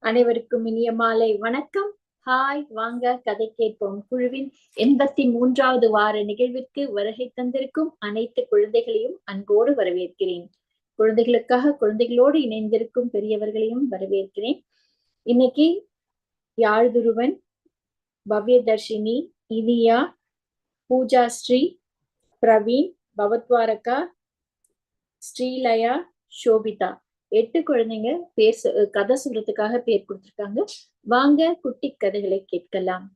அனைவருக்கும் இனிய மாலை. வணக்கம். ஹாய் வாங்க கதை கேட்போம். குழுவின் எண்பத்தி மூன்றாவது வார நிகழ்விற்கு வருகை தந்திருக்கும் அனைத்து குழந்தைகளையும் அன்போடு வரவேற்கிறேன். குழந்தைகளுக்காக குழந்தைகளோடு இணைந்திருக்கும் பெரியவர்களையும் வரவேற்கிறேன். இன்னைக்கு யாழ்துருவன் பவ்யதர்ஷினி இனியா பூஜா ஸ்ரீ பிரவீன் பவத்வாரகா ஸ்ரீலயா சோபிதா. எட்டு குழந்தைங்க பேர் கதை சொல்றதுக்காக பேர் கொடுத்திருக்காங்க. வாங்க குட்டி கதைகளை கேட்கலாம்.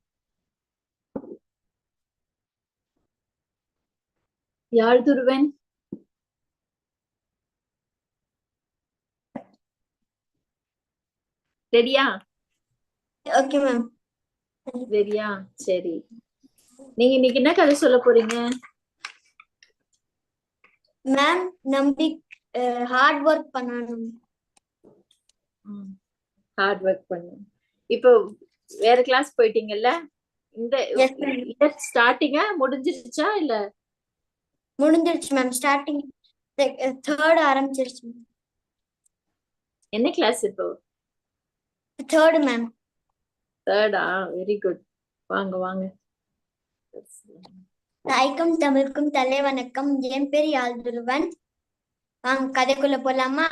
யாழ்துருவன் ரெடியா? Okay ma'am. ரெடியா? சரி. நீங்க இன்னைக்கு என்ன கதை சொல்ல போறீங்க? மேம் நம்பி ஹார்ட் ஒர்க் பண்ணணும். ஹார்ட் ஒர்க் பண்ணும் இப்போ வேற கிளாஸ் போயிட்டீங்கல்ல? இந்த ma'am. ஸ்டார்டிங்கா முடிஞ்சிருச்சா இல்ல? முடிஞ்சிருச்சு மேம் ஸ்டார்டிங் தேர்ட் ஆரம்பிச்சிருச்சு. என்ன கிளாஸ் இப்போ? தேர்டு மேம் தேர்டா வெரி குட் வாங்க வாங்க. தாய்க்கும் தமிழுக்கும் தலை வணக்கம் என் பேர் யாழ்துருவன். வாங்க கதைக்குள்ள போலாமா?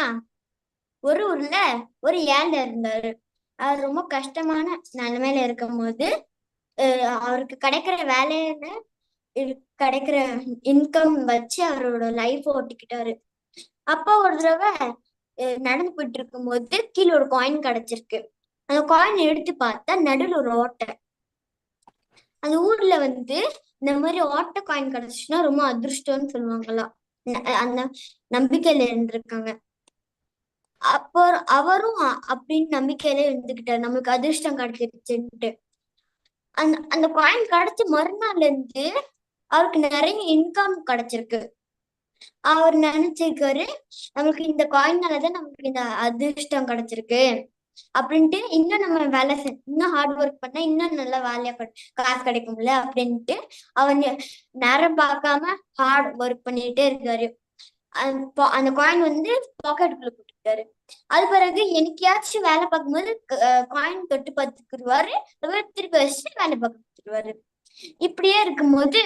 ஒரு ஊர்ல ஒரு ஏழை இருந்தாரு. அவர் ரொம்ப கஷ்டமான நிலைமையில இருக்கும்போது அஹ் அவருக்கு கிடைக்கிற வேலையில கிடைக்கிற இன்கம் வச்சு அவரோட லைஃப் ஓட்டிக்கிட்டாரு. அப்போ ஒரு தடவை நடந்து போயிட்டு இருக்கும்போது கீழே ஒரு காயின் கிடைச்சிருக்கு. அந்த காயின் எடுத்து பார்த்தா நடுவுல ஒரு ஓட்டை. அந்த ஊர்ல வந்து இந்த மாதிரி ஓட்டை காயின் கிடைச்சிச்சுன்னா ரொம்ப அதிர்ஷ்டம்னு சொல்லுவாங்களாம். அந்த நம்பிக்கையில இருந்திருக்காங்க. அப்போ அவரும் அப்படின்னு நம்பிக்கையில இருந்துகிட்டாரு. நம்மளுக்கு அதிர்ஷ்டம் கிடைச்சிருச்சுன்ட்டு. அந்த அந்த காயின் கிடைச்ச மறுநாள்ல இருந்து அவருக்கு நிறைய இன்கம் கிடைச்சிருக்கு. அவர் நினைச்சிருக்காரு நம்மளுக்கு இந்த காயின்னாலதான் நமக்கு இந்த அதிர்ஷ்டம் கிடைச்சிருக்கு. அப்படின்ட்டு இன்னும் நம்ம வேலை செய் இன்னும் ஹார்ட் ஒர்க் பண்ணா இன்னும் நல்ல வேலையா காசு கிடைக்கும்ல அப்படின்ட்டு அவர் நேரம் பார்க்காம ஹார்ட் ஒர்க் பண்ணிட்டே இருக்காரு. அந்த அந்த காயின் வந்து பாக்கெட்டுக்குள்ள போட்டுருக்காரு அது பிறகு எனக்கையாச்சும் வேலை பார்க்கும்போது காயின் தொட்டு பார்த்துக்குருவாரு அப்புறம் திருப்பி வச்சுட்டு வேலை பார்த்துருவாரு இப்படியே இருக்கும்போது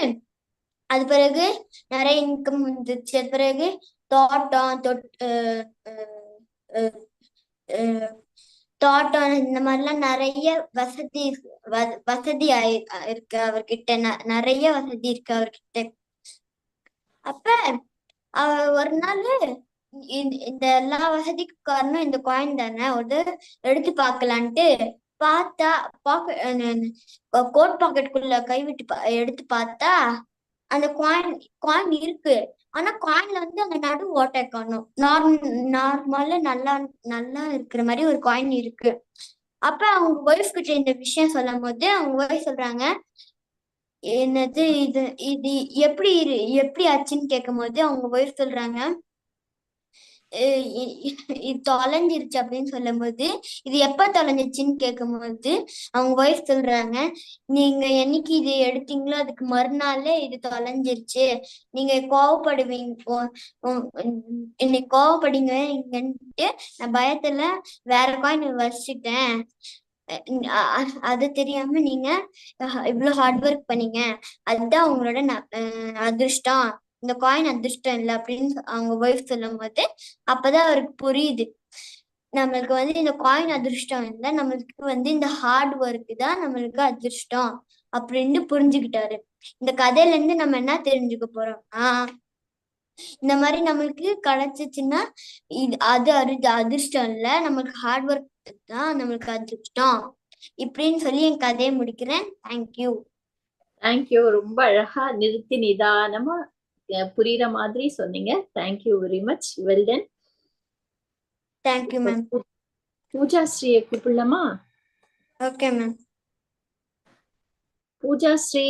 அது பிறகு நிறைய இன்கம் வந்துச்சு அது பிறகு தோட்டம் தொட் தோட்டம் இந்த மாதிரிலாம் நிறைய வசதி வ- வசதி இருக்கு அவர்கிட்ட. ந- நிறைய வசதி இருக்கு அவர்கிட்ட. அப்ப ஒரு நாள் இந்த இந்த எல்லா வசதிக்கும் காரணம் இந்த காயின் தானே. ஒரு எடுத்து பார்க்கலான்ட்டு பார்த்தா பாக்கெட் கோட் பாக்கெட்டுக்குள்ள கைவிட்டு பா- எடுத்து பார்த்தா அந்த காயின் காயின் இருக்கு. ஆனா காயின்ல வந்து அந்த நடு ஓட்டை காணும். நார்ம் நார்மலா நல்லா நல்லா இருக்கிற மாதிரி ஒரு காயின் இருக்கு. அப்ப அவங்க ஒய்ஃப் கிட்ட இந்த விஷயம் சொல்லும் போது அவங்க ஒய்ஃப் சொல்றாங்க என்னது இது இது எப்படி இரு எப்படி ஆச்சுன்னு கேட்கும் போது அவங்க ஒய்ஃப் சொல்றாங்க தொலைஞ்சிருச்சு அப்படின்னு சொல்லும்போது இது எப்ப தொலைஞ்சிச்சுன்னு கேட்கும்போது அவங்க ஒய்ஃப் சொல்றாங்க நீங்க என்னைக்கு இது எடுத்தீங்களோ அதுக்கு மறுநாளே இது தொலைஞ்சிருச்சு. நீங்க கோவப்படுவீங்க ஓ- ஓ- இன்னைக்கு கோவப்படுவீங்கன்ட்டு நான் பயத்துல வேற காயின் வச்சுட்டேன். அது தெரியாம நீங்க இவ்வளவு ஹார்ட் ஒர்க் பண்ணீங்க. அதுதான் உங்களோட ந- அதிர்ஷ்டம். இந்த காயின் அதிர்ஷ்டம் இல்லை அப்படின்னு அவங்க ஒய்ஃப் சொல்லும் போது அப்பதான் அவருக்கு புரியுது. நம்மளுக்கு வந்து இந்த காயின் அதிர்ஷ்டம் இல்லை நம்மளுக்கு வந்து இந்த ஹார்ட் ஒர்க் தான் நம்மளுக்கு அதிர்ஷ்டம் அப்படின்னு புரிஞ்சுக்கிட்டாரு. இந்த கதையில இருந்து நம்ம என்ன தெரிஞ்சுக்க போறோம் ஆஹ் இந்த மாதிரி நம்மளுக்கு கிடைச்சிச்சுன்னா இது அது அரு அதிர்ஷ்டம் இல்ல நம்மளுக்கு ஹார்ட் ஒர்க் தான் நம்மளுக்கு அதிர்ஷ்டம் இப்படின்னு சொல்லி என் கதையை முடிக்கிறேன். தேங்க்யூ தேங்க்யூ ரொம்ப அழகா நிறுத்தி நிதானமா புரியுற மாதிரி சொன்னீங்க. Thank you very much well done thank you ma'am Pooja ஸ்ரீயை கூப்பிடலாமா? Okay ma'am Pooja Sri.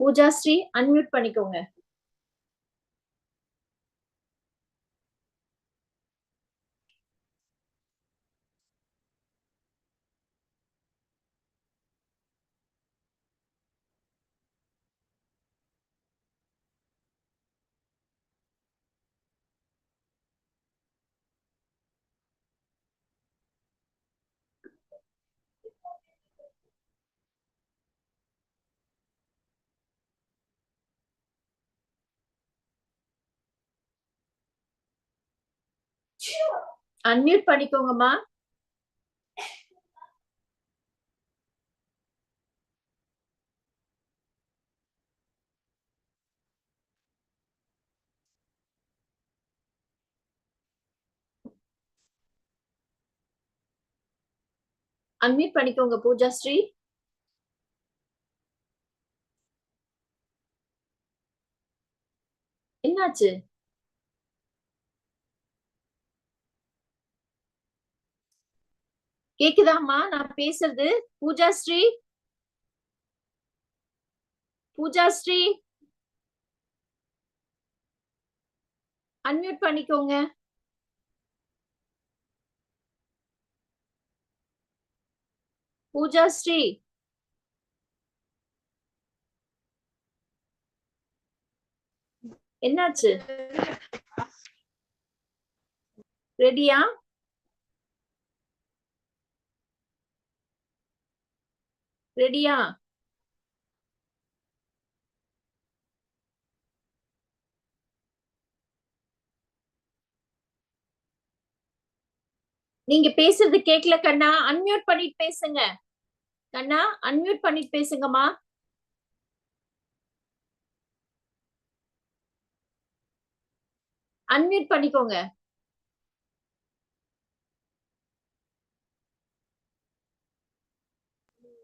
Pooja Sri unmute பண்ணிக்கோங்க. அன்மியூட் பண்ணிக்கோங்கம்மா அன்மியூட் பண்ணிக்கோங்க பூஜா ஸ்ரீ. என்னாச்சு? கேக்குதாம்மா? நான் பேசுறது. பூஜா ஸ்ரீ? பூஜா ஸ்ரீ? அன்மியூட் பண்ணிக்கோங்க. பூஜா ஸ்ரீ? என்னாச்சு? ரெடியா ரெடியா? நீங்க பேசுறது கேட்கல கண்ணா. அன்மியூட் பண்ணிட்டு பேசுங்க. கண்ணா அன்மியூட் பண்ணிட்டு பேசுங்கம்மா. அன்மியூட் பண்ணிக்கோங்க.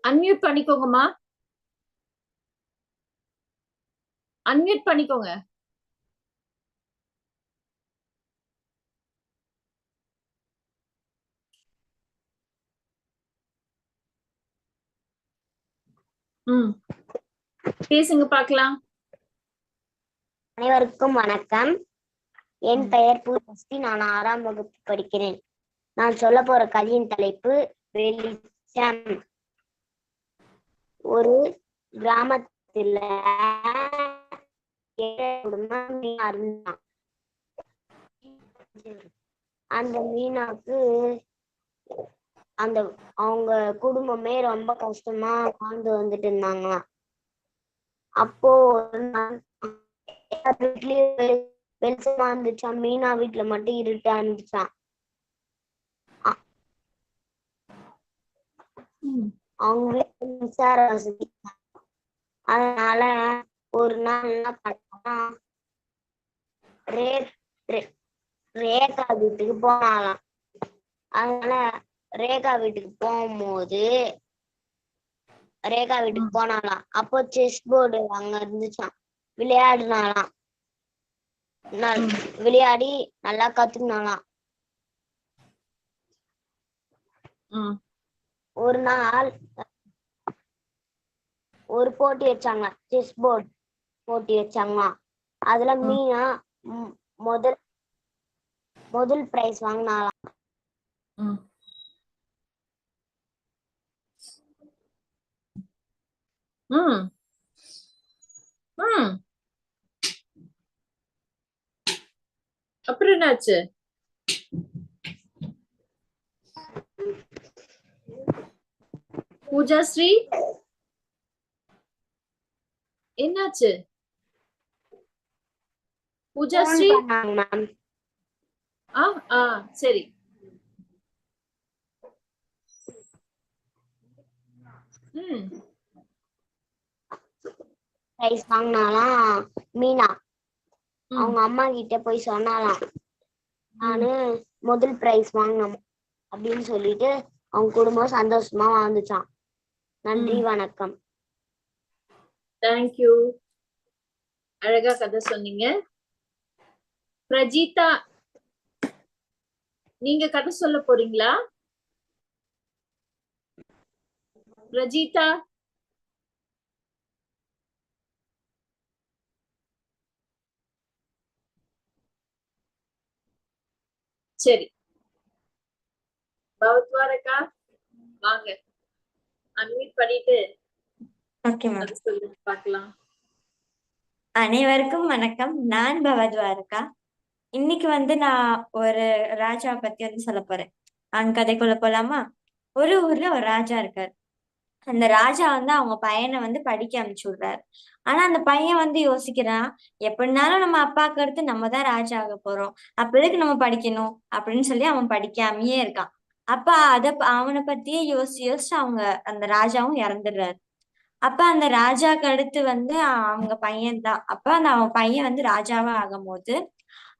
அன்மியூட் பண்ணிக்கோங்கம்மா. அன்மியூட் பண்ணிக்கோங்க. ம். பேசுங்க பார்க்கலாம். அனைவருக்கும் வணக்கம். என். பெயர் பூஜஸ்ரீ நான் ஆறாம் வகுப்பு படிக்கிறேன். நான் சொல்ல போற கதையின் தலைப்பு வெளிச்சம். ஒரு கிராமத்துல குடும்பம் அந்த மீனாக்கு அந்த அவங்க குடும்பமே ரொம்ப கஷ்டமா வாழ்ந்து வந்துட்டு இருந்தாங்களாம். அப்போ ஒரு நாள் வீட்லயும் வெளிச்சமா இருந்துச்சான் மீனா வீட்டுல மட்டும் இருட்டா இருந்துச்சான் அவங்களே மின்சார வசதி. அதனால ஒரு நாள் என்ன பண்ணா ரே ரேகா வீட்டுக்கு போனாலாம். அதனால ரேகா வீட்டுக்கு போகும்போது ரேகா வீட்டுக்கு போனாலாம். அப்போ செஸ் போர்டு அங்க இருந்துச்சான் விளையாடினாலாம். விளையாடி நல்லா கத்துக்கினாலாம். ஒரு நாள் ஒரு போட்டி வச்சாங்க செஸ் போர்டு போட்டி வச்சாங்க அதுல. மீனா முதல் முதல் பிரைஸ் வாங்கினாலாம் ம். ம். அப்புறம் என்னாச்சு? பூஜா ஸ்ரீ? என்னாச்சு? பூஜா ஸ்ரீ? ஆ ஆ சரி. ம். பிரைஸ் வாங்கினாலாம் மீனா. அவங்க அம்மா கிட்ட போய் சொன்னாலாம். நானு முதல் பிரைஸ் வாங்கினோம் அப்படின்னு சொல்லிட்டு அவங்க குடும்பம் சந்தோஷமா வாழ்ந்துச்சான் நன்றி. வணக்கம். தேங்க்யூ அழகா கதை சொன்னீங்க. பிரஜிதா நீங்க கதை சொல்ல போறீங்களா? பிரஜிதா? சரி. பவத்வாரக்கா வாங்க. அன்மியூட் பண்ணிட்டு ஓகே மேம் கதை சொல்லுங்க பார்க்கலாம். அனைவருக்கும் வணக்கம். நான் பவத்வாரகா இன்னைக்கு வந்து நான் ஒரு ராஜா பத்தி வந்து சொல்ல போறேன். அங்க கதைக்குள்ள போலாமா? ஒரு ஊர்ல ஒரு ராஜா இருக்காரு. அந்த ராஜா வந்து அவங்க பையனை வந்து படிக்க அனுப்பிச்சு விடுறாரு. ஆனா அந்த பையன் வந்து யோசிக்கிறான் எப்படினாலும் நம்ம அப்பாவுக்கு அடுத்து நம்ம தான் ராஜா ஆக போறோம். அப்ப எதுக்கு நம்ம படிக்கணும்? அப்படின்னு சொல்லி அவன் படிக்காமயே இருக்கான். அப்ப அத அவனை பத்தியே யோசிச்சு யோசிச்சு அவங்க அந்த ராஜாவும் இறந்துடுறாரு. அப்ப அந்த ராஜாக்கு அடுத்து வந்து அவங்க பையன் தான். அப்ப அந்த அவன் பையன் வந்து ராஜாவா ஆகும்போது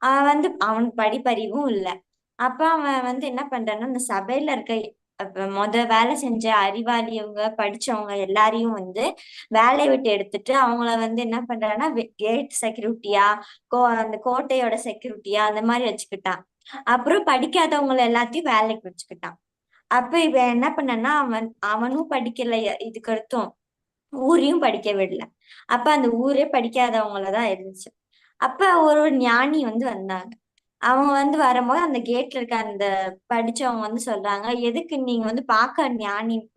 அவன் வந்து அவனுக்கு படிப்பறிவும் இல்லை. அப்ப அவன் வந்து என்ன பண்றான்னா அந்த சபையில இருக்க மொத வேலை செஞ்ச அறிவாளியவங்க படிச்சவங்க எல்லாரையும் வந்து வேலையை விட்டு எடுத்துட்டு அவங்கள வந்து என்ன பண்றான்னா கேட் செக்யூரிட்டியா கோ அந்த கோட்டையோட செக்யூரிட்டியா அந்த மாதிரி வச்சுக்கிட்டான். அப்புறம் படிக்காதவங்களை எல்லாத்தையும் வேலைக்கு வச்சுக்கிட்டான். அப்ப இவன் என்ன பண்ணனா அவன் அவனும் படிக்கல இதுக்கு அர்த்தம் ஊரையும் படிக்க விடல. அப்ப அந்த ஊரே படிக்காதவங்களதான் இருந்துச்சு. அப்ப ஒரு ஞானி வந்து வந்தாங்க. அவங்க வந்து வரும்போது அந்த கேட்ல இருக்க அந்த படிச்சவங்க வந்து சொல்றாங்க எதுக்கு நீங்க வந்து பாக்க ஞானி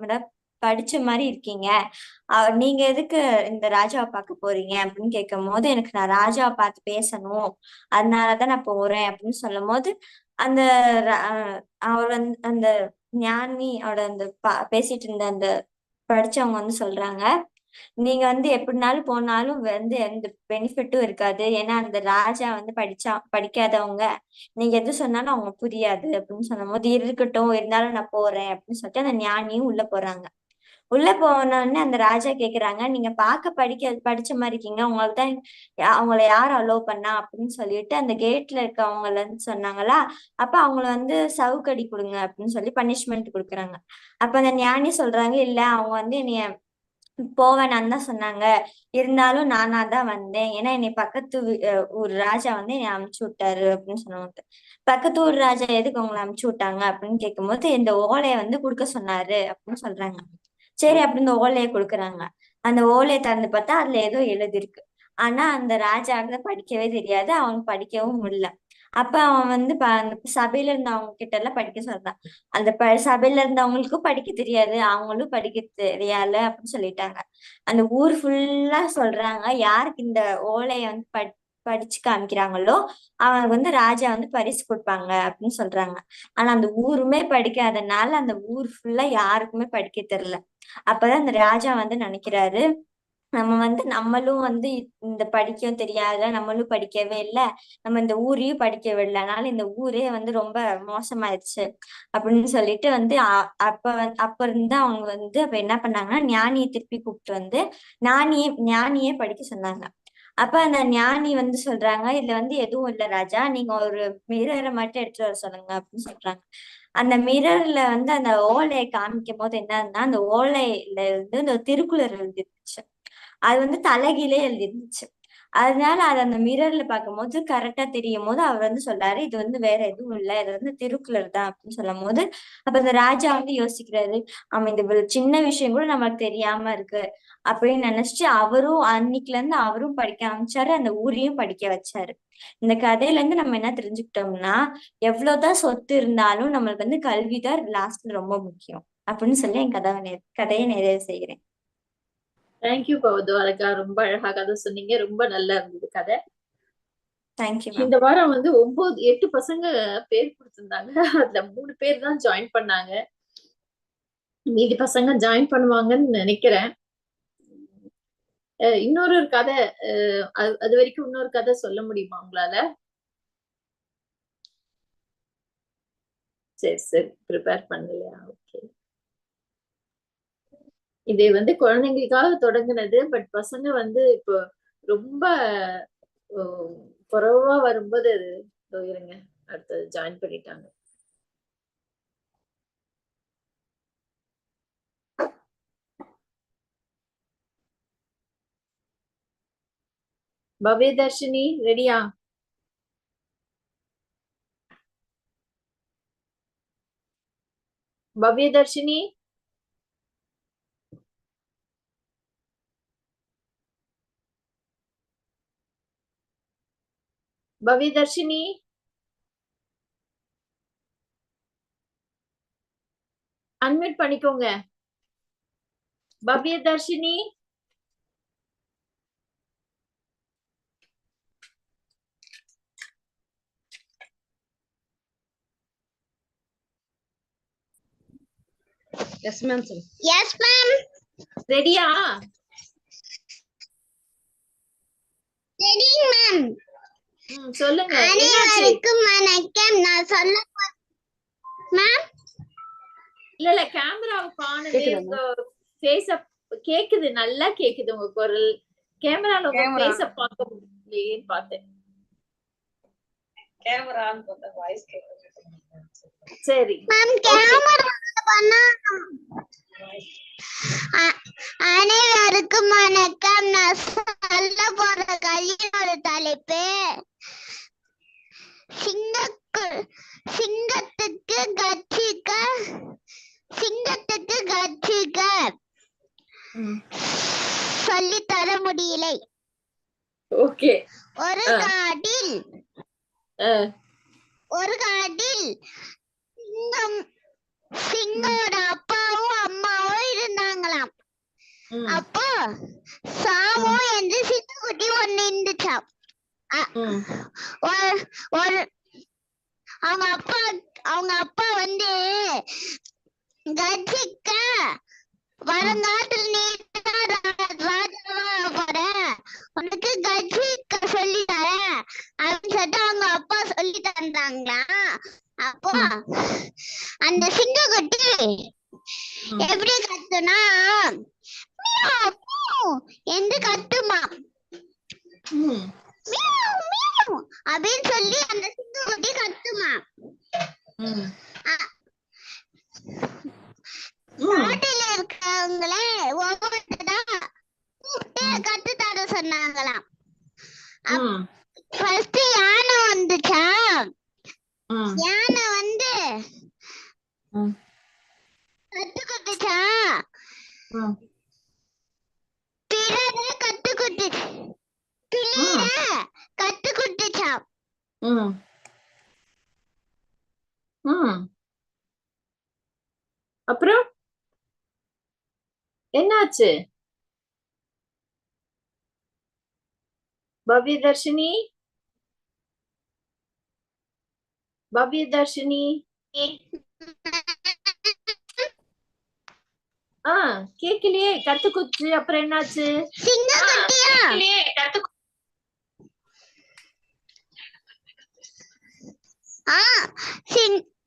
படிச்ச மாதிரி இருக்கீங்க. அஹ் நீங்க எதுக்கு இந்த ராஜாவை பார்க்க போறீங்க? அப்படின்னு கேட்கும் போது எனக்கு நான் ராஜாவை பார்த்து பேசணும். அதனாலதான் நான் போறேன் அப்படின்னு சொல்லும் போது அந்த அஹ் அவர் வந்து அந்த அவட அந்த பா- பேசிட்டு இருந்த அந்த படிச்சவங்க வந்து சொல்றாங்க நீங்க வந்து எப்படினாலும் போனாலும் வந்து எந்த பெனிஃபிட்டும் இருக்காது. ஏன்னா அந்த ராஜா வந்து படிச்சா படிக்காதவங்க. நீங்க எது சொன்னாலும் அவங்க புரியாது. அப்படின்னு சொல்லும் போது இருக்கட்டும் இருந்தாலும் நான் போறேன். அப்படின்னு சொல்லிட்டு அந்த ஞானியும் உள்ள போறாங்க. உள்ள போனோடனே அந்த ராஜா கேக்குறாங்க நீங்க பார்க்க படிக்க படிச்ச மாதிரி இருக்கீங்க. உங்களுக்கு தான் அவங்கள யார் அலோவ் பண்ணா? அப்படின்னு சொல்லிட்டு அந்த கேட்ல இருக்கவங்கள சொன்னாங்களா அப்ப அவங்கள வந்து சவுக்கடி கொடுங்க அப்படின்னு சொல்லி பனிஷ்மெண்ட் கொடுக்குறாங்க. அப்ப அந்த ஞானி சொல்றாங்க இல்ல அவங்க வந்து என்னைய போவேணான்னு தான் சொன்னாங்க. இருந்தாலும் நானா தான் வந்தேன். ஏன்னா என்னை பக்கத்து ஊர் ராஜா வந்து என்னை அமுச்சு விட்டாரு அப்படின்னு சொன்னாங்க. பக்கத்து ஊர் ராஜா எதுக்கு உங்களை அமுச்சு விட்டாங்க? அப்படின்னு கேட்கும்போது இந்த ஓலையை வந்து கொடுக்க சொன்னாரு அப்படின்னு சொல்றாங்க. சரி அப்படி இந்த ஓலையை கொடுக்குறாங்க. அந்த ஓலையை திறந்து பார்த்தா அதுல ஏதோ எழுதிருக்கு ஆனா அந்த ராஜாவுக்கு படிக்கவே தெரியாது. அவன் படிக்கவும் முடியல. அப்ப அவன் வந்து அந்த சபையில இருந்தவங்க கிட்ட எல்லாம் படிக்க சொல்றான். அந்த ப சபையில இருந்தவங்களுக்கும் படிக்க தெரியாது. அவங்களும் படிக்க தெரியால அப்படின்னு சொல்லிட்டாங்க. அந்த ஊர் ஃபுல்லா சொல்றாங்க. யாருக்கு இந்த ஓலையை வந்து படி படிச்சு காமிக்கிறாங்களோ அவனுக்கு வந்து ராஜா வந்து பரிசு கொடுப்பாங்க அப்படின்னு சொல்றாங்க. ஆனா அந்த ஊருமே படிக்காதனால அந்த ஊர் ஃபுல்லா யாருக்குமே படிக்க தெரியல. அப்பதான் அந்த ராஜா வந்து நினைக்கிறாரு. நம்ம வந்து நம்மளும் வந்து இந்த படிக்கவும் தெரியாத நம்மளும் படிக்கவே இல்லை. நம்ம இந்த ஊரையும் படிக்க இல்லை அதனால இந்த ஊரே வந்து ரொம்ப மோசமாயிருச்சு அப்படின்னு சொல்லிட்டு வந்து அ- அப்ப அப்ப இருந்து அவங்க வந்து அப்ப என்ன பண்ணாங்கன்னா ஞானியை திருப்பி கூப்பிட்டு வந்து ஞானியே ஞானியே படிக்க சொன்னாங்க. அப்ப அந்த ஞானி வந்து சொல்றாங்க இதுல வந்து எதுவும் இல்ல ராஜா. நீங்க ஒரு மிரரை மட்டும் எடுத்துட்டு வர சொல்லுங்க அப்படின்னு சொல்றாங்க. அந்த மிரர்ல வந்து அந்த ஓலையை காமிக்கும் போது என்னன்னா அந்த ஓலையில இருந்து இந்த திருக்குறள் எழுதிருந்துச்சு. அது வந்து தலைகீழே எழுதிருந்துச்சு. அதனால அது அந்த மிரர்ல பார்க்கும்போது கரெக்டா தெரியும் போது அவர் வந்து சொல்றாரு இது வந்து வேற எதுவும் இல்ல இது வந்து திருக்குறள் தான் அப்படின்னு சொல்லும் போது அப்ப அந்த ராஜா வந்து யோசிக்கிறாரு ஆமா இந்த சின்ன விஷயம் கூட நமக்கு தெரியாம இருக்கு அப்படின்னு நினைச்சிட்டு அவரும் அன்னைக்குல இருந்து அவரும் படிக்க ஆரம்பிச்சாரு அந்த ஊரையும் படிக்க வச்சாரு. இந்த கதையில இருந்து நம்ம என்ன தெரிஞ்சுக்கிட்டோம்னா எவ்வளவுதான் சொத்து இருந்தாலும் நம்மளுக்கு வந்து கல்விதான் லாஸ்ட்ல ரொம்ப முக்கியம் அப்படின்னு சொல்லி என் கதை கதையை நிறைவு செய்கிறேன். தேங்க்யூ பவத்வாரகா ரொம்ப அழகா கதை சொன்னீங்க. ரொம்ப நல்லா இருந்தது கதை. இந்த வாரம் வந்து ஒன்பது எட்டு பசங்க பேர் கொடுத்திருந்தாங்க. அதுல மூணு பேர் தான் ஜாயின் பண்ணாங்க. மீதி பசங்க ஜாயின் பண்ணுவாங்கன்னு நினைக்கிறேன். இன்னொரு ஒரு கதை அது வரைக்கும் இன்னொரு கதை சொல்ல முடியுமா உங்களால? சரி சரி. ப்ரிப்பேர் பண்ணலையா? ஓகே இது வந்து குழந்தைங்களுக்காக தொடங்கினது பட் பசங்க வந்து இப்போ ரொம்ப குறைவா வரும்போது அது இருங்க அடுத்தது ஜாயின் பண்ணிட்டாங்க. பவ்ய தர்ஷினி ரெடியா பவ்ய தர்ஷினி பவ்ய தர்ஷினி அன்மியூட் பண்ணிக்கோங்க. Bhavya Dharshini Yes, ma'am. sir. Yes ma'am ரெடியா சரிங்க மேம் ம் சொல்லுங்க. என்னாச்சு? அனைவருக்கும் வணக்கம். நான் சொல்ல மேம் இல்ல இல்ல கேமராவுக்கு ஆனது உங்க ஃபேஸ கேக்குது நல்லா கேக்குது உங்க குரல். கேமரால உங்க. ஃபேஸ பார்க்க முடியலையேன்னு பார்த்தேன். கேமரா ஆன் பண்ண வாய்ஸ் கேட்குது சரி. மேம் கேமரா பண்ணா அனைவருக்கும் வணக்கம் நான் சொல்ல போற கல்யாண தலைப்பு சிங்கக்கு சிங்கத்துக்கு கட்சிக்க சிங்கத்துக்கு கட்சிக்க. சொல்லி தர முடியலை ஓகே ஒரு. காட்டில் ஒரு காட்டில் சிங்கம் சிங்கோட அப்போ சாமு என்று சிட்டுக்குட்டி ஒண்ணு இருந்துச்சாம் ஒரு ஒரு அவங்க அப்பா அவங்க அப்பா வந்து கர்ஜிக்க வருங்காட்டில் நீ ராஜாவா போற உனக்கு கர்ஜிக்க சொல்லி தரேன் அப்படின்னு சொல்லிட்டு அவங்க அப்பா சொல்லி தந்தாங்களா அப்போ அந்த சிங்கக்குட்டி. எப்படி கத்துனா? என்று கத்துமா. அப்படின்னு சொல்லி அந்த சிங்கக்குட்டி கத்துமா ம். அ- ம். காட்டில் இருக்கவங்களே ஒவ்வொருத்தரா கூப்பிட்டு கத்து தர சொன்னாங்களாம் ம். ஃபர்ஸ்ட் யானை வந்துச்சா ம். யானை வந்து ம். கத்து குத்துச்சா ம். பிறர கத்து குத்துச்சு பிள்ளைய கத்து குத்துச்சா ம். ம். அப்புறம் என்னாச்சு பவ்ய தர்ஷினி பவ்ய தர்ஷினி ஆ கேக்கலையே கத்து குத்து அப்புறம் என்னாச்சு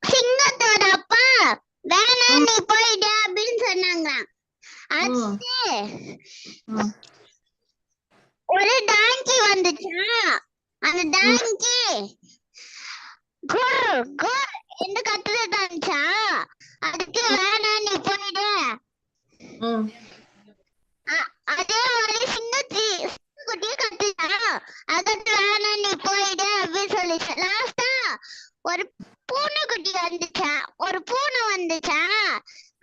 சிங்கத்தோட அப்பா வேணாம் நீ போயிடு அப்படின்னு ம். ஒரு டாங்கி வந்துச்சா? அந்த டாங்கி குர் குர். என்று கத்துறது இருந்துச்சா அதுக்கு வேணாம் நீ போயிடு அதே மாதிரி சிங்கத்தி குட்டியை கத்துச்சா அதுக்கு வேணாம் நீ போயிடு அப்படின்னு சொல்லிச்சு. லாஸ்டா ஒரு பூனை குட்டி வந்துச்சா? ஒரு பூனை வந்துச்சா?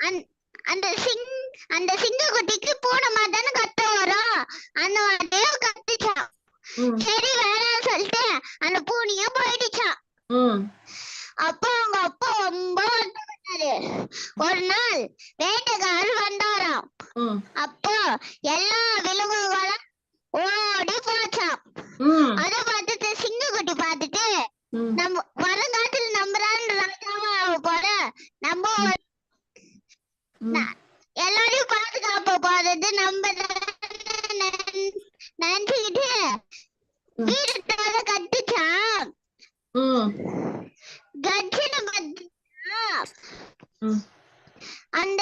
அந் அந்த சிங் அந்த சிங்க குட்டிக்கு பூனை மாதிரி தானே கத்த வரும் அந்த மாதிரியும் கத்துச்சா ம். சரி வேணாம்னு சொல்லிட்டு அந்த பூனையும் போயிடுச்சா ம். அப்போ அவங்க அப்பா ரொம்ப வருத்தப்பட்டாரு ஒரு நாள் வேட்டைக்காரர் வந்தாராம் ம். அப்போ எல்லா விலங்குகளும் ஓடி போச்சாம் ம். அதை பார்த்துட்டு சிங்கக்குட்டி பார்த்துட்டு ம். நம்ம வருங்காட்டில் நம்புறான் ராஜாவா ஆக போற நம்ம ம். எல்லாரையும் பாதுகாப்ப போறது நம்ம நினைச்சுக்கிட்டு ம். வீரத்தோட கட்டுச்சான் ம். கர்ஜனை பார்த்துச்சா ம். அந்த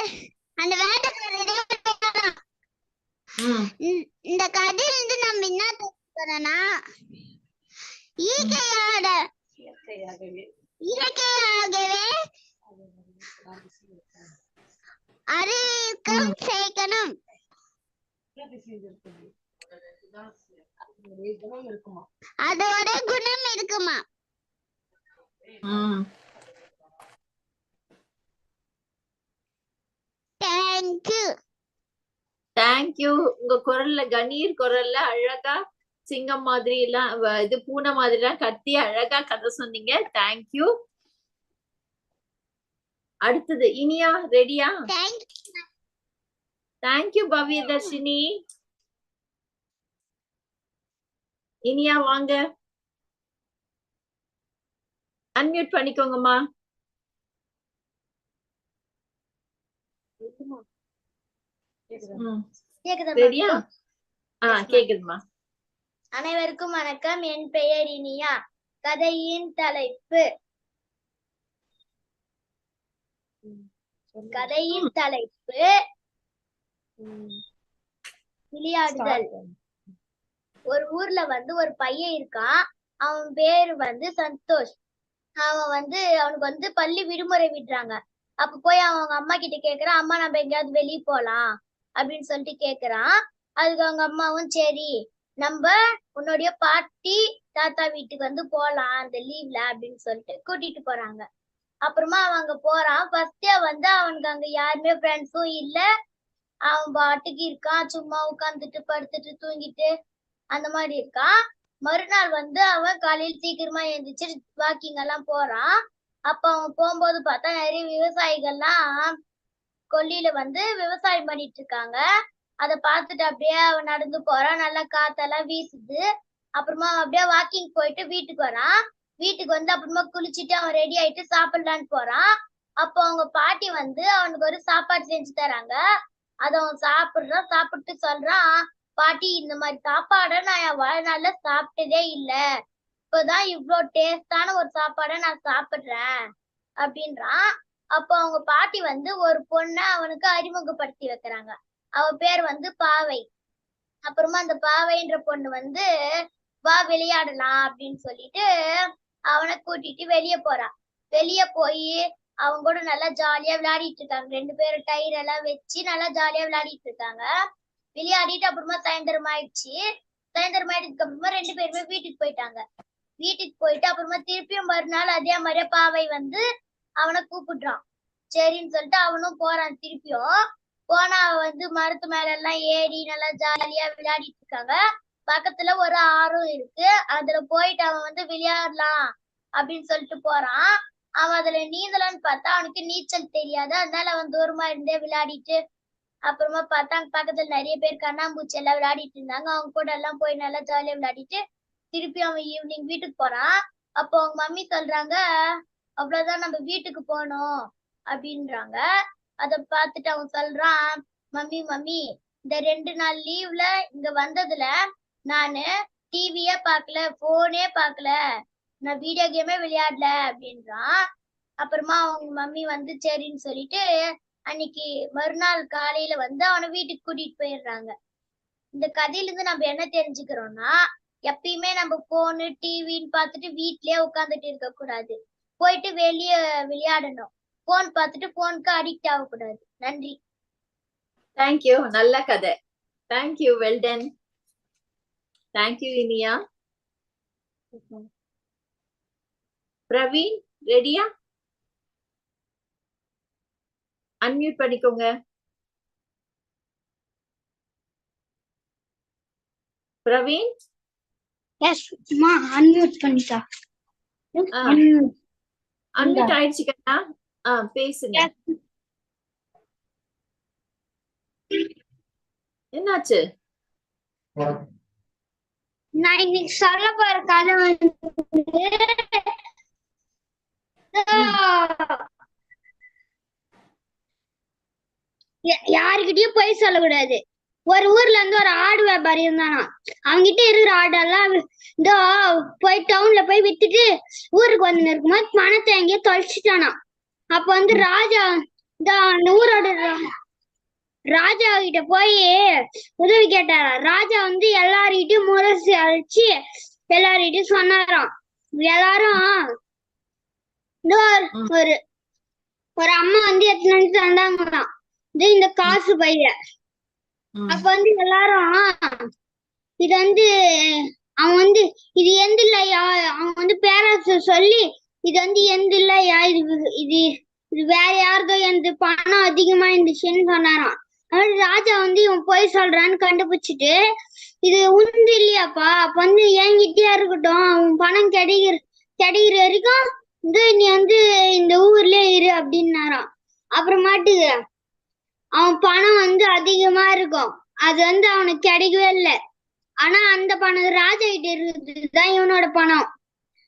அந்த வேட்டைக்காரரே கேட்டாராம், ம். இந்த- இந்த கதையில இருந்து நம்ம என்ன தெரிஞ்சுக்கிறோம்னா இயற்கையோட இயற்கையாகவே இயற்கையாகவே அறிவிக்கம் இருக்குமா அதோட குணம் இருக்குமா? ம். தேங்க்யூ தேங்க்யூ உங்க குரல்ல கணீர் குரல்ல அழகா சிங்கம் மாதிரி எல்லாம் இது பூனை மாதிரி எல்லாம் கத்தி அழகா கதை சொன்னீங்க. தேங்க்யூ அடுத்தது இனியா ரெடியா? Thank you thank you Bhavya Dharshini Iniya வாங்க. அன்மியூட் பண்ணிக்கோங்கம்மா. ரெடியா? ஆ கேக்குதுமா அனைவருக்கும் வணக்கம். என் பெயர் இனியா. கதையின் தலைப்பு. கதையின் தலைப்பு. விளையாடுதல். ஒரு ஊர்ல வந்து ஒரு பையன் இருக்கான். அவன் பேரு வந்து சந்தோஷ். அவன் வந்து அவனுக்கு வந்து பள்ளி விடுமுறை விடுறாங்க அப்ப போய் அவன் அவங்க அம்மா கிட்ட கேக்குறான் அம்மா நம்ம எங்கேயாவது வெளிய போலாம். அப்படின்னு சொல்லிட்டு கேக்குறான். அதுக்கு அவங்க அம்மாவும் சரி நம்ம உன்னுடைய பாட்டி தாத்தா வீட்டுக்கு வந்து போலாம் அந்த லீவ்ல அப்படின்னு சொல்லிட்டு கூட்டிட்டு போறாங்க. அப்புறமா அவன் அங்க போறான். ஃபர்ஸ்டே வந்து அவனுக்கு அங்க யாருமே ஃப்ரெண்ட்ஸும் இல்ல. அவன் பாட்டுக்கு இருக்கான். சும்மா உட்காந்துட்டு படுத்துட்டு தூங்கிட்டு அந்த மாதிரி இருக்கான். மறுநாள் வந்து அவன் காலையில் சீக்கிரமா எழுந்திரிச்சு வாக்கிங் எல்லாம் போறான். அப்ப அவன் போகும்போது பார்த்தா நிறைய விவசாயிகள்லாம் கொல்லியில வந்து விவசாயம் பண்ணிட்டு இருக்காங்க. அத பாத்துட்டு அப்படியே அவன் நடந்து போறான். நல்லா காத்தெல்லாம் வீசுது. அப்புறமா அப்படியே வாக்கிங் போயிட்டு வீட்டுக்கு வரான். வீட்டுக்கு வந்து அப்புறமா குளிச்சுட்டு அவன் ரெடி ஆயிட்டு சாப்பிடலான்னு போறான். அப்போ அவங்க பாட்டி வந்து அவனுக்கு ஒரு சாப்பாடு செஞ்சு தராங்க. அத அவன் சாப்பிடுறான் சாப்பிட்டு சொல்றான் பாட்டி இந்த மாதிரி சாப்பாட நான் என் வாழ்நாள்ல சாப்பிட்டதே இல்ல. இப்பதான் இவ்வளோ டேஸ்டான ஒரு சாப்பாட நான் சாப்பிடுறேன். அப்படின்றான். அப்போ அவங்க பாட்டி வந்து ஒரு பொண்ணை அவனுக்கு அறிமுகப்படுத்தி வைக்கிறாங்க. அவ பேர் வந்து பாவை. அப்புறமா அந்த பாவைன்ற பொண்ணு வந்து வா விளையாடலாம் அப்படின்னு சொல்லிட்டு அவனை கூட்டிட்டு வெளியே போறான் வெளியே போய் அவங்க கூட நல்லா ஜாலியா விளையாடிட்டு இருக்காங்க. ரெண்டு பேரும் டயர் எல்லாம் வச்சு நல்லா ஜாலியா விளையாடிட்டு இருக்காங்க. விளையாடிட்டு அப்புறமா சாயந்தரம் ஆயிடுச்சு. சாயந்தரம் ஆயிடுக்கு அப்புறமா ரெண்டு பேருமே வீட்டுக்கு போயிட்டாங்க. வீட்டுக்கு போயிட்டு அப்புறமா திருப்பியும் மறுநாள் அதே மாதிரியே பாவை வந்து அவனை கூப்பிடுறான். சரின்னு சொல்லிட்டு அவனும் போறான் திருப்பியும். போனா அவன் வந்து மரத்து மேல எல்லாம் ஏறி நல்லா ஜாலியா விளையாடிட்டு இருக்காங்க பக்கத்துல ஒரு ஆறும் இருக்கு. அதுல போயிட்டு அவன் வந்து விளையாடலாம் அப்படின்னு சொல்லிட்டு போறான். அவன் அதுல நீந்தலான்னு பார்த்தா அவனுக்கு நீச்சல் தெரியாது. அதனால அவன் தூரமா இருந்தே விளையாடிட்டு அப்புறமா பார்த்தா அங்க பக்கத்துல நிறைய பேர் கண்ணாம்பூச்சி எல்லாம் விளையாடிட்டு இருந்தாங்க. அவங்க கூட எல்லாம் போய் நல்லா ஜாலியா விளையாடிட்டு திருப்பி அவன் ஈவினிங் வீட்டுக்கு போறான். அப்போ அவங்க மம்மி சொல்றாங்க அவ்வளவுதான் நம்ம வீட்டுக்கு போகணும் அப்படின்றாங்க. அத பார்த்துட்டு அவன் சொல்றான் மம்மி மம்மி இந்த ரெண்டு நாள் லீவ்ல இங்க வந்ததுல நானு டிவியே பார்க்கல போனே பாக்கல நான் வீடியோ கேமே விளையாடல அப்படின்றான். அப்புறமா அவங்க மம்மி வந்து சரின்னு சொல்லிட்டு அன்னைக்கு மறுநாள் காலையில வந்து அவனை வீட்டுக்கு கூட்டிட்டு போயிடுறாங்க. இந்த கதையில இருந்து நம்ம என்ன தெரிஞ்சுக்கிறோம்னா எப்பயுமே நம்ம போனு டிவின்னு பார்த்துட்டு வீட்லயே உட்காந்துட்டு இருக்க கூடாது போயிட்டு வெளியே விளையாடணும். போன் பார்த்துட்டு போனுக்கு அடிக்ட் ஆகக்கூடாது. நன்றி. தேங்க்யூ நல்ல கதை. Thank you well done thank you Iniya. Praveen ரெடியா அன்மியூட் பண்ணிக்கோங்க. பிரவீன் எஸ் அன்மியூட் பண்ணிட்டா. அன்மியூட் ஆயிடுச்சு கண்ணா. Um, ஆ பேசுங்க என்னாச்சு? நான் இன்னைக்கு சொல்ல போற கதை வந்து யா- யாருக்கிட்டயும் போய் சொல்லக்கூடாது. ஒரு ஊர்ல இருந்து ஒரு ஆடு வியாபாரி இருந்தானா? அவங்கிட்ட இருக்கிற ஆடெல்லாம் இதோ போய் டவுன்ல போய் வித்துட்டு ஊருக்கு வந்து இருக்கும்போது பணத்தை எங்கேயோ தொலைச்சிட்டானா? அப்ப வந்து ராஜா இந்த ஊரோட ராஜா கிட்ட போய் உதவி கேட்டாரா? ராஜா வந்து எல்லார்கிட்டயும் முரசு அழைச்சு எல்லார்கிட்டயும் சொன்னாராம். எல்லாரும் ஒரு-. ஒரு அம்மா வந்து எத்தனை வந்து தந்தாங்களாம். இது இந்த காசு பைய. அப்ப வந்து எல்லாரும் இது வந்து அவன் வந்து இது எந்த இல்லையா அவன் வந்து பேரரசு சொல்லி இது வந்து எந்த இல்லையா இது இது இது வேற யாருதோ எந்த பணம் அதிகமா இருந்துச்சுன்னு சொன்னாராம். அதனால ராஜா வந்து இவன் போய் சொல்றான்னு கண்டுபிடிச்சிட்டு இது உண்டு இல்லையாப்பா அப்ப வந்து என்கிட்டயா இருக்கட்டும் அவன் பணம் கிடைக்கிற கிடைக்கிற வரைக்கும் இது நீ வந்து இந்த ஊர்லயே இரு அப்படின்னாராம். அப்புறமாட்டுக்கு அவன் பணம் வந்து அதிகமா இருக்கும். அது வந்து அவனுக்கு கிடைக்கவே இல்லை. ஆனா அந்த பணம் ராஜா கிட்ட இருக்குதுதான் இவனோட பணம்.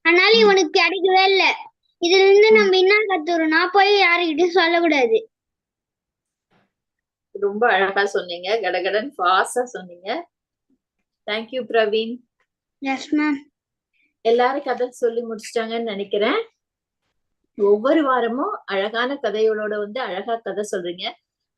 அதனால இவனுக்கு கிடைக்கவே இல்லை. இதுல இருந்து நம்ம என்ன கத்துறோம்னா போய் யாருக்கிட்டயும் சொல்லக்கூடாது. ரொம்ப அழகா சொன்னீங்க. கடகடன் ஃபாஸ்டா சொன்னீங்க. தேங்க்யூ பிரவீன் எஸ் மேம் எல்லாரும் கதை சொல்லி முடிச்சிட்டாங்கன்னு நினைக்கிறேன். ஒவ்வொரு வாரமும் அழகான கதைகளோட வந்து அழகா கதை சொல்றீங்க.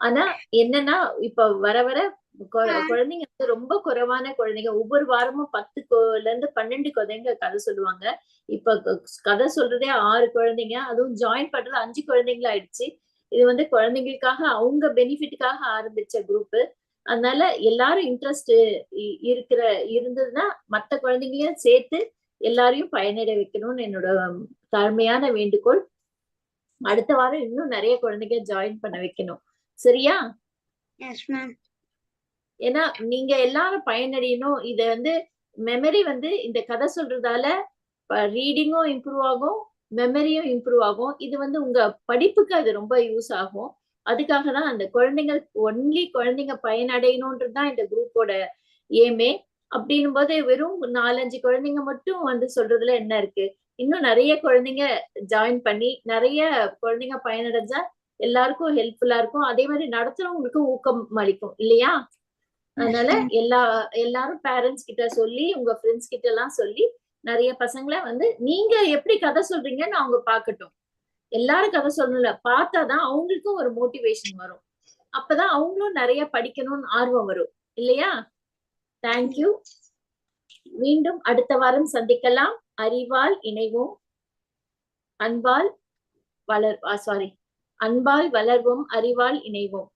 ஆனா என்னன்னா இப்ப வர வர குழந்தைங்க வந்து ரொம்ப குறைவான குழந்தைங்க. ஒவ்வொரு வாரமும் பத்து கொ- ல இருந்து பன்னெண்டு குழந்தைங்க கதை சொல்லுவாங்க. இப்ப கதை சொல்றதே ஆறு குழந்தைங்க. அதுவும் ஜாயின் பண்றது அஞ்சு குழந்தைங்களா ஆயிடுச்சு. இது வந்து குழந்தைங்களுக்காக அவங்க பெனிஃபிட்டுக்காக ஆரம்பிச்ச குரூப் அதனால எல்லாரும் இன்ட்ரெஸ்ட் இருக்கிற இருந்ததுன்னா மத்த குழந்தைங்களையும் சேர்த்து எல்லாரையும் பயனடை வைக்கணும்னு என்னோட தாழ்மையான வேண்டுகோள். அடுத்த வாரம் இன்னும் நிறைய குழந்தைங்க ஜாயின் பண்ண வைக்கணும். சரியா? ஏன்னா நீங்க எல்லாரும் பயனடையணும். இதை வந்து மெமரி வந்து இந்த கதை சொல்றதால ரீடிங்கும் இம்ப்ரூவ் ஆகும் மெமரியும் இம்ப்ரூவ் ஆகும். இது வந்து உங்க படிப்புக்கு அது ரொம்ப யூஸ் ஆகும். அதுக்காக தான் அந்த குழந்தைங்க ஒன்லி குழந்தைங்க பயனடையணும்ன்றது தான் இந்த குரூப்போட ஏமே அப்படின்னும் போது வெறும் நாலஞ்சு குழந்தைங்க மட்டும் வந்து சொல்றதுல என்ன இருக்கு? இன்னும் நிறைய குழந்தைங்க ஜாயின் பண்ணி நிறைய குழந்தைங்க பயனடைஞ்சா எல்லாருக்கும் ஹெல்ப்ஃபுல்லா இருக்கும். அதே மாதிரி நடத்துறவங்களுக்கும் ஊக்கம் அளிக்கும் இல்லையா? அதனால எல்லா எல்லாரும் பேரண்ட்ஸ் கிட்ட சொல்லி உங்க ஃப்ரெண்ட்ஸ் கிட்ட எல்லாம் சொல்லி நிறைய பசங்களை வந்து நீங்க எப்படி கதை சொல்றீங்கன்னு அவங்க பார்க்கட்டும். எல்லாரும் கதை சொல்லல பார்த்தாதான் அவங்களுக்கும் ஒரு மோட்டிவேஷன் வரும். அப்பதான் அவங்களும் நிறைய படிக்கணும்னு ஆர்வம் வரும். இல்லையா? தேங்க்யூ மீண்டும் அடுத்த வாரம் சந்திக்கலாம். அறிவால் இணைவோம். அன்பால் வளர் சாரி அன்பால் வளர்வோம் அறிவால் இணைவோம்.